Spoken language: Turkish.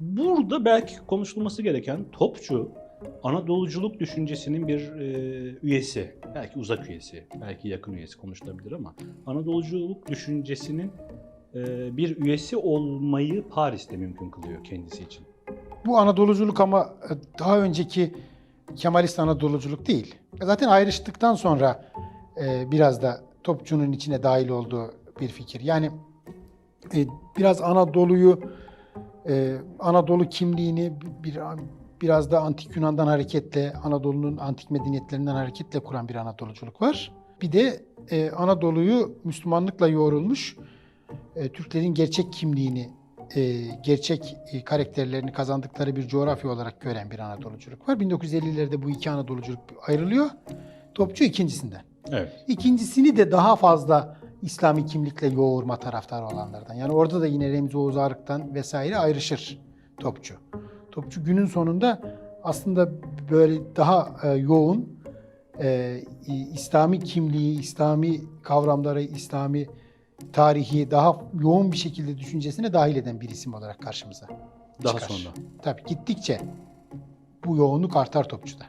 burada belki konuşulması gereken topçu Anadoluculuk düşüncesinin bir e, üyesi. Belki uzak üyesi, belki yakın üyesi konuşulabilir ama Anadoluculuk düşüncesinin e, bir üyesi olmayı Paris'te mümkün kılıyor kendisi için. Bu Anadoluculuk ama e, daha önceki Kemalist Anadoluculuk değil. Zaten ayrıştıktan sonra e, biraz da topçunun içine dahil olduğu bir fikir. Yani e, biraz Anadolu'yu, e, Anadolu kimliğini bir biraz da antik Yunan'dan hareketle, Anadolu'nun antik medeniyetlerinden hareketle kuran bir Anadoluculuk var. Bir de e, Anadolu'yu Müslümanlıkla yoğrulmuş e, Türklerin gerçek kimliğini, e, gerçek e, karakterlerini kazandıkları bir coğrafya olarak gören bir Anadoluculuk var. 1950'lerde bu iki Anadoluculuk ayrılıyor. Topçu ikincisinden. Evet. İkincisini de daha fazla İslami kimlikle yoğurma taraftarı olanlardan. Yani orada da yine Remzi Oğuz Arık'tan vesaire ayrışır topçu. Topçu günün sonunda aslında böyle daha e, yoğun e, İslami kimliği, İslami kavramları, İslami tarihi daha yoğun bir şekilde düşüncesine dahil eden bir isim olarak karşımıza Daha çıkar. sonra. Tabii gittikçe bu yoğunluk artar topçuda.